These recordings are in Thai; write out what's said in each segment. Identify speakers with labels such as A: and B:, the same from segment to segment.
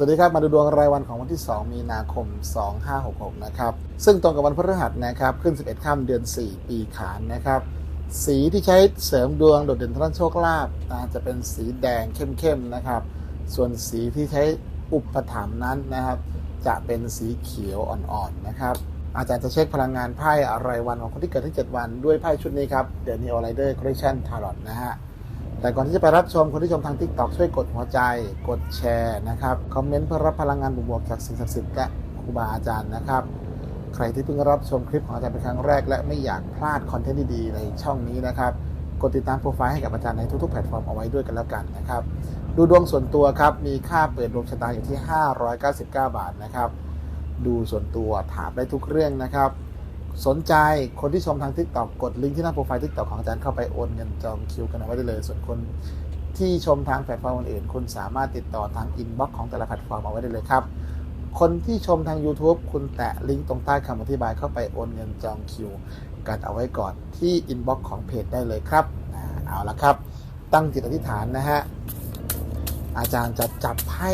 A: สวัสดีครับมาดูดวงรายวันของวันที่ 2 มีนาคม 2566 นะครับ ซึ่งตรงกับวันพฤหัสนะครับ ขึ้น 11 ค่ำเดือน 4 ปีขานนะครับ สีที่ใช้เสริมดวงโดดเด่นทางด้านโชคลาภนะจะเป็นสีแดงเข้มๆนะครับ ส่วนสีที่ใช้อุปถัมภ์นั้นนะครับ จะเป็นสีเขียวอ่อนๆนะครับ อาจารย์จะเช็คพลังงานไพ่รายวันของคนที่เกิดที่ 7 วันด้วยไพ่ชุดนี้ครับ The Neo Rider Collection Tarot นะฮะ แต่ก่อนที่จะไปรับชมคนที่ชมทาง t ิ k t o k ช่วยกดหัวใจ กดแชร์นะครับ คอมเมนต์เพื่อรับพลังงานบวกๆจากสิ่งศักดิ์สิทธิ์และครูบาอาจารย์นะครับ ใครที่เพิ่งรับชมคลิปของอาจารย์เป็นครั้งแรก และไม่อยากพลาดคอนเทนต์ดีๆในช่องนี้นะครับ กดติดตามโปรไฟล์ให้กับอาจารย์ในทุกๆแพลตฟอร์มเอาไว้ด้วยกันแล้วกันนะครับ ดูดวงส่วนตัวครับ มีค่าเปิดดวงชะตาอยู่ที่ 599 บาทนะครับ ดูส่วนตัวถามได้ทุกเรื่องนะครับ สนใจคนที่ชมทาง t ิ k t o k กดลิงก์ที่หน้าโปรไฟล์ t ิ k t o k ของอาจารย์เข้าไปโอนเงินจองคิวกันเอาไว้ได้เลย ส่วนคนที่ชมทางแพลตฟอร์มอื่นคุณสามารถติดต่อทางอินบ็อกซ์ของแต่ละแพลตฟอร์มเอาไว้ได้เลยครับ คนที่ชมทาง YouTube คุณแตะลิงก์ตรงใต้คำอธิบายเข้าไปโอนเงินจองคิวกันเอาไว้ก่อนที่อินบ็อกซ์ของเพจได้เลยครับเอาละครับ ตั้งจิตอธิษฐานนะฮะอาจารย์จะจับให้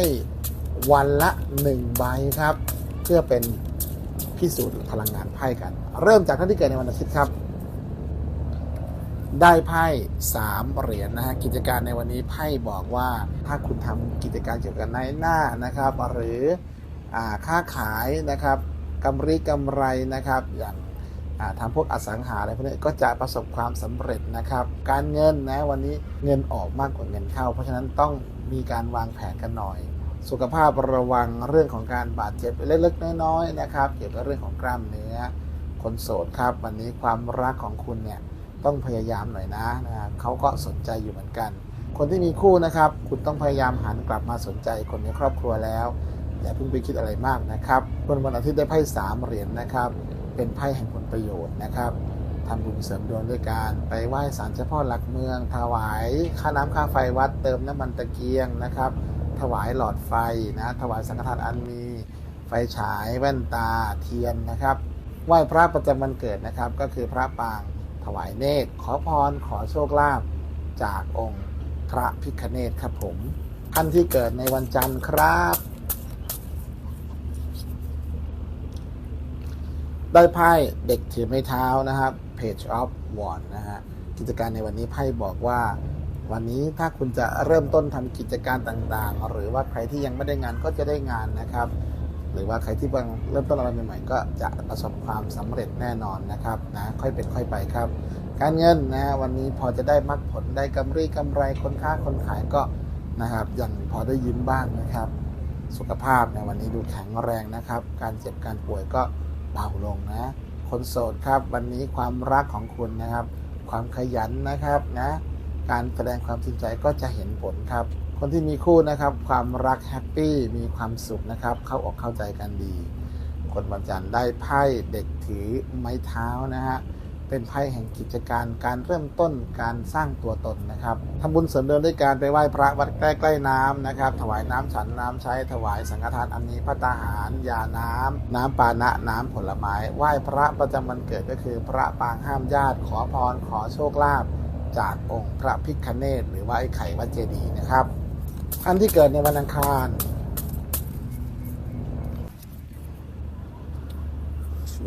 A: วันละหนึ่งใบครับ เพื่อเป็น พิสูจน์พลังงานไพ่กัน เริ่มจากท่านที่เกิดในวันอาทิตย์ครับ ได้ไพ่สามเหรียญนะฮะกิจการในวันนี้ไพ่บอกว่าถ้าคุณทำกิจการเกี่ยวกับในหน้านะครับ หรืออค้าขายนะครับกำไรกำไรนะครับ อย่างาทำพวกอสังหาอะไรพวกนี้ก็จะประสบความสำเร็จนะครับ การเงินนะวันนี้เงินออกมากกว่าเงินเข้า เพราะฉะนั้นต้องมีการวางแผนกันหน่อย สุขภาพระวังเรื่องของการบาดเจ็บเล็กๆน้อยๆนะครับ เกี่ยวกับเรื่องของกล้ามเนื้อ คนโสดครับ วันนี้ความรักของคุณเนี่ยต้องพยายามหน่อยนะนะครับเขาก็สนใจอยู่เหมือนกัน คนที่มีคู่นะครับ คุณต้องพยายามหันกลับมาสนใจคนในครอบครัวแล้วอย่าเพิ่งไปคิดอะไรมากนะครับคนวันอาทิตย์ได้ไพ่สามเหรียญนะครับ เป็นไพ่แห่งผลประโยชน์นะครับทำบุญเสริมดวงด้วยการไปไหว้ศาลเจ้าพ่อหลักเมือง ถวาย ค่าน้ำค่าไฟวัดเติมน้ำมันตะเกียงนะครับ ถวายหลอดไฟนะถวายสังฆทานอันมีไฟฉายแว่นตาเทียนนะครับไหว้พระประจำวันเกิดนะครับ ก็คือพระปางถวายเนตรขอพรขอโชคลาภจากองค์พระพิคเนตครับผมท่านที่เกิดในวันจันทร์ครับ ได้ไพ่เด็กถือไม้เท้านะครับ Page of w a n d นะฮะกิจการในวันนี้ไพ่บอกว่า วันนี้ถ้าคุณจะเริ่มต้นทำกิจการต่างๆ หรือว่าใครที่ยังไม่ได้งานก็จะได้งานนะครับ หรือว่าใครที่กำลังเริ่มต้นอะไรใหม่ๆก็จะประสบความสำเร็จแน่นอนนะครับนะค่อยเป็นค่อยไปครับ การเงินนะวันนี้พอจะได้มักผลได้กำไรกำไรคนค้าคนขายก็นะครับยังพอได้ยิ้มบ้างนะครับ สุขภาพในวันนี้ดูแข็งแรงนะครับ การเจ็บการป่วยก็เบาลงนะ คนโสดครับ วันนี้ความรักของคุณนะครับ ความขยันนะครับนะ การแสดงความจริงใจก็จะเห็นผลครับ คนที่มีคู่นะครับ ความรักแฮปปี้มีความสุขนะครับ เข้าออกเข้าใจกันดี คนวันจันทร์ได้ไพ่เด็กถือไม้เท้านะฮะเป็นไพ่แห่งกิจการการเริ่มต้นการสร้างตัวตนนะครับทำบุญเสริมเดินด้วยการไปไหว้พระวัดใกล้ๆน้ำนะครับ ถวายน้ำฉันน้ำใช้ถวายสังฆทานอันนี้พระตาหารยาน้ำน้ำปานะน้ำผลไม้ ไหว้พระประจำวันเกิดก็คือ พระปางห้ามญาติ ขอพรขอโชคลาภ จากองค์พระพิคเนตหรือว่าไอ้ไข่วัดเจดีนะครับ ท่านที่เกิดในวันอังคาร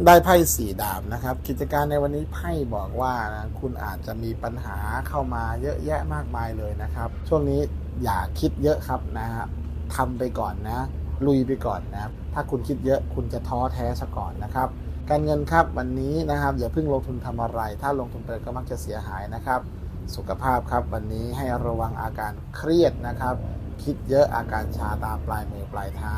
A: ได้ไพ่สี่ดาบนะครับ กิจการในวันนี้ไพ่บอกว่านะคุณอาจจะมีปัญหาเข้ามาเยอะแยะมากมายเลยนะครับ ช่วงนี้อย่าคิดเยอะครับนะฮะทำไปก่อนนะ ลุยไปก่อนนะ ถ้าคุณคิดเยอะคุณจะท้อแท้ซะก่อนนะครับ การเงินครับวันนี้นะครับอย่าเพิ่งลงทุนทำอะไร ถ้าลงทุนไปก็มักจะเสียหายนะครับ สุขภาพครับวันนี้ให้ระวังอาการเครียดนะครับ คิดเยอะอาการชาตามปลายมือปลายเท้า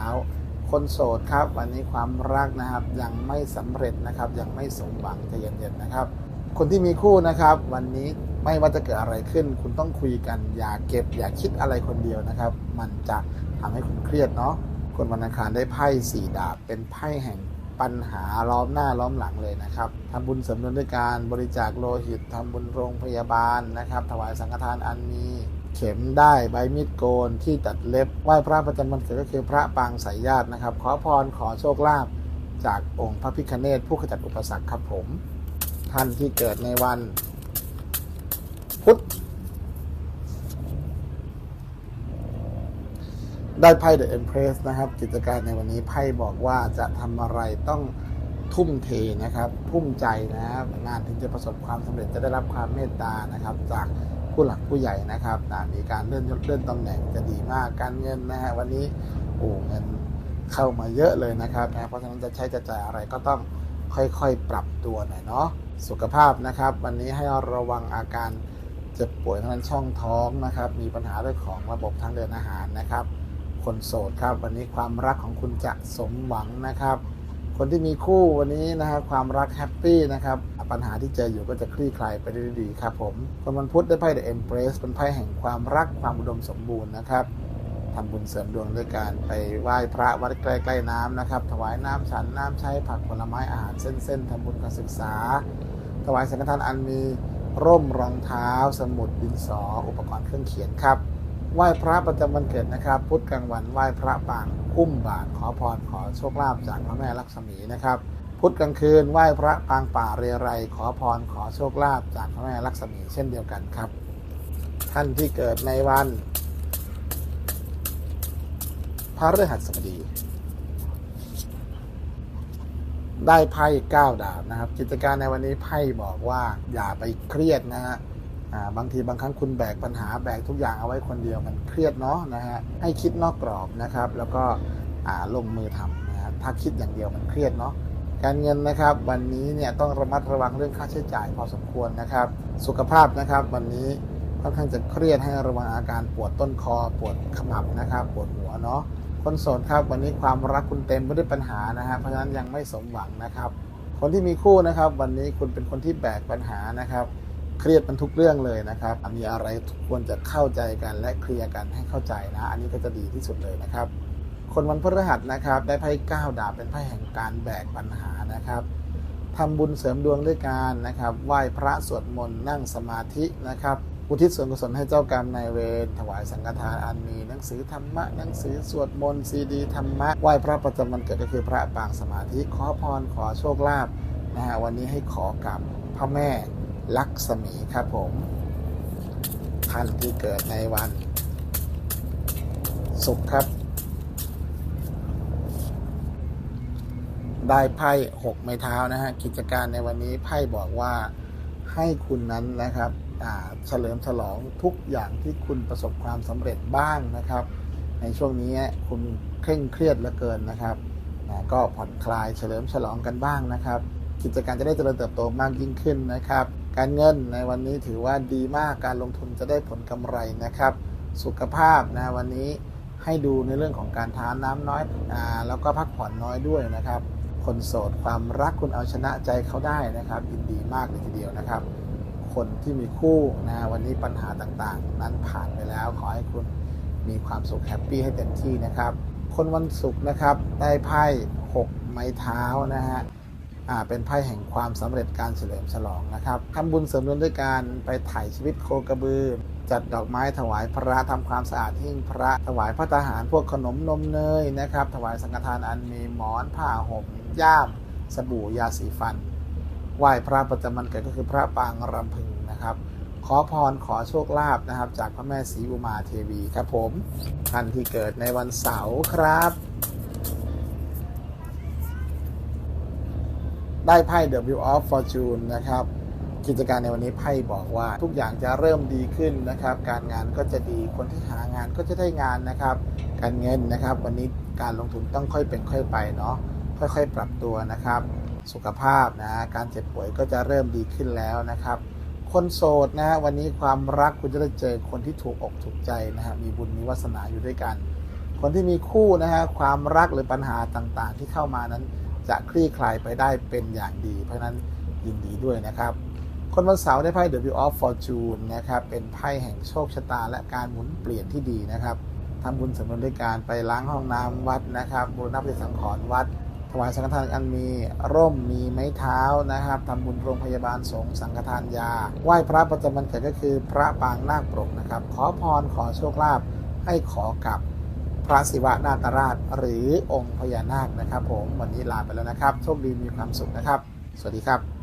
A: คนโสดครับ วันนี้ความรักนะครับยังไม่สำเร็จนะครับ ยังไม่สมหวังใจเย็นๆนะครับ คนที่มีคู่นะครับ วันนี้ไม่ว่าจะเกิดอะไรขึ้น คุณต้องคุยกันอย่าเก็บ อย่าคิดอะไรคนเดียวนะครับ มันจะทำให้คุณเครียดเนาะคนวันอังคารได้ไพ่สี่ดาบเป็นไพ่แห่ง ปัญหาล้อมหน้าล้อมหลังเลยนะครับทำบุญเสริมดวงด้วยการบริจาคโลหิตทำบุญโรงพยาบาลนะครับ ถวายสังฆทานอันมีเข็มได้ใบมีดโกนที่ตัดเล็บไหว้พระประจำวันเกิดก็คือพระปางสายญาตินะครับ ขอพรขอโชคลาภจากองค์พระพิคเนตผู้ขจัดอุปสรรคครับผม ท่านที่เกิดในวัน พุธ ได้ไพ่เดอะเอ็มเพรสนะครับ กิจการในวันนี้ไพ่บอกว่าจะทำอะไรต้องทุ่มเทนะครับทุ่มใจนะครับงานถึงจะประสบความสำเร็จจะได้รับความเมตตานะครับ จากผู้หลักผู้ใหญ่นะครับมีการเลื่อนยศเลื่อนตำแหน่งจะดีมากการเงินนะฮะวันนี้โอ้เงินเข้ามาเยอะเลยนะครับนะเพราะฉะนั้นจะใช้จะจ่ายอะไรก็ต้องค่อยๆปรับตัวหน่อยเนาะสุขภาพนะครับ วันนี้ให้ระวังอาการเจ็บป่วยทางช่องท้องนะครับ มีปัญหาเรื่องของระบบทางเดินอาหารนะครับ คนโสดครับ วันนี้ความรักของคุณจะสมหวังนะครับ คนที่มีคู่วันนี้นะครับความรักแฮปปี้นะครับปัญหาที่เจออยู่ก็จะคลี่คลายไปได้ดีครับผมคนวันพุธได้ไพ่ The Empress เป็นไพ่แห่งความรักความอุดมสมบูรณ์นะครับทำบุญเสริมดวงด้วยการไปไหว้พระวัดใกล้ๆน้ำนะครับถวายน้ำฉันน้ำใช้ผักผลไม้อาหารเส้นๆทำบุญการศึกษา ถวายสังฆทานอันมีร่มรองเท้า สมุดดินสอ อุปกรณ์เครื่องเขียนครับ ไหว้พระประจำวันเกิดนะครับ พุธกลางวันไหว้พระปางคุ้มบาทขอพรขอโชคลาภจากพระแม่ลักษมีนะครับ พุธกลางคืนไหว้พระปางป่าเรไรขอพรขอโชคลาภจากพระแม่ลักษมีเช่นเดียวกันครับ ท่านที่เกิดในวันพระฤหัสบดี ได้ไพ่ก้าดาบนะครับ กิจการในวันนี้ไพ่บอกว่าอย่าไปเครียดนะฮะ บางทีบางครั้งคุณแบกปัญหาแบกทุกอย่างเอาไว้คนเดียวมันเครียดเนาะนะฮะให้คิดนอกกรอบนะครับ แล้วก็ลงมือทำนะฮะถ้าคิดอย่างเดียวมันเครียดเนาะการเงินนะครับ วันนี้เนี่ยต้องระมัดระวังเรื่องค่าใช้จ่ายพอสมควรนะครับ สุขภาพนะครับ วันนี้ค่อนข้างจะเครียดให้ระวังอาการปวดต้นคอ ปวดขมับนะครับ ปวดหัวเนาะคนโสดครับ วันนี้ความรักคุณเต็มไปด้วยปัญหานะฮะเพราะฉะนั้นยังไม่สมหวังนะครับ คนที่มีคู่นะครับ วันนี้คุณเป็นคนที่แบกปัญหานะครับ เครียดมันทุกเรื่องเลยนะครับ มีอะไรควรจะเข้าใจกันและเคลียร์กันให้เข้าใจนะ อันนี้ก็จะดีที่สุดเลยนะครับ คนวันพฤหัสนะครับ ได้ไพ่ก้าวดาบเป็นไพ่แห่งการแบกปัญหานะครับทำบุญเสริมดวงด้วยการนะครับ ไหว้พระสวดมนต์นั่งสมาธินะครับอุทิศส่วนกุศลให้เจ้ากรรมนายเวรถวายสังฆทานอันมีหนังสือธรรมะหนังสือสวดมนต์ซีดีธรรมะไหว้พระประจำวันเกิดก็คือพระปางสมาธิขอพรขอโชคลาภนะฮะวันนี้ให้ขอกับพระแม่ ลักษมีครับผมท่านที่เกิดในวันศุกร์ครับ ได้ไพ่หกไม้เท้านะฮะ กิจการในวันนี้ไพ่บอกว่าให้คุณนั้นนะครับเฉลิมฉลองทุกอย่างที่คุณประสบความสำเร็จบ้างนะครับ ในช่วงนี้คุณเคร่งเครียดเหลือเกินนะครับนะก็ผ่อนคลายเฉลิมฉลองกันบ้างนะครับ กิจการจะได้เจริญเติบโตมากยิ่งขึ้นนะครับ การเงินในวันนี้ถือว่าดีมากการลงทุนจะได้ผลกำไรนะครับ สุขภาพนะวันนี้ให้ดูในเรื่องของการทานน้ำน้อยอ่าแล้วก็พักผ่อนน้อยด้วยนะครับ คนโสดความรักคุณเอาชนะใจเขาได้นะครับยินดีมากเลยทีเดียวนะครับ คนที่มีคู่นะวันนี้ปัญหาต่างๆ นั้นผ่านไปแล้วขอให้คุณมีความสุขแฮปปี้ให้เต็มที่นะครับ คนวันศุกร์นะครับได้ไพ่หกไม้เท้านะฮะ เป็นไพ่แห่งความสำเร็จการเฉลิมฉลองนะครับทำบุญเสริมดวงด้วยการไปถ่ายชีวิตโคกระบือ จัดดอกไม้ถวายพระทำความสะอาดหิ้งพระถวายพระทหารพวกขนมนมเนยนะครับ ถวายสังฆทานอันมีหมอนผ้าห่มย่าม สบู่ยาสีฟัน ไหว้พระประจำวันเกิดก็คือพระปางรำพึงนะครับขอพรขอโชคลาภนะครับ จากพระแม่ศรีอุมาเทวีครับผมท่านที่เกิดในวันเสาร์ครับ ได้ไพ่ The Wheel of Fortune นะครับ กิจการในวันนี้ไพ่บอกว่าทุกอย่างจะเริ่มดีขึ้นนะครับ การงานก็จะดีคนที่หางานก็จะได้งานนะครับ การเงินนะครับ วันนี้การลงทุนต้องค่อยเป็นค่อยไปเนาะค่อยๆ ปรับตัวนะครับ สุขภาพนะการเจ็บป่วยก็จะเริ่มดีขึ้นแล้วนะครับ คนโสดนะวันนี้ความรักคุณจะได้เจอคนที่ถูกอกถูกใจนะฮะมีบุญมีวาสนาอยู่ด้วยกัน คนที่มีคู่นะฮะความรักหรือปัญหาต่างๆ ที่เข้ามานั้น จะคลี่คลายไปได้เป็นอย่างดี เพราะนั้นยินดีด้วยนะครับ คนวันเสาร์ได้ไพ่ The Wheel of Fortune นะครับ เป็นไพ่แห่งโชคชะตาและการหมุนเปลี่ยนที่ดีนะครับทำบุญสำนุนด้วยการไปล้างห้องน้ำวัดนะครับบูรณะปฏิสังขรณ์วัดถวายสังฆทานอันมีร่มมีไม้เท้านะครับทำบุญโรงพยาบาลสงสังฆทานยา ไหว้พระประจำวันเกิดก็คือพระปางนาคปรกนะครับ ขอพรขอโชคลาภให้ขอกับ พระศิวะนาตราช หรือองค์พญานาคนะครับ ผมวันนี้ลาไปแล้วนะครับโชคดีมีความสุขนะครับ สวัสดีครับ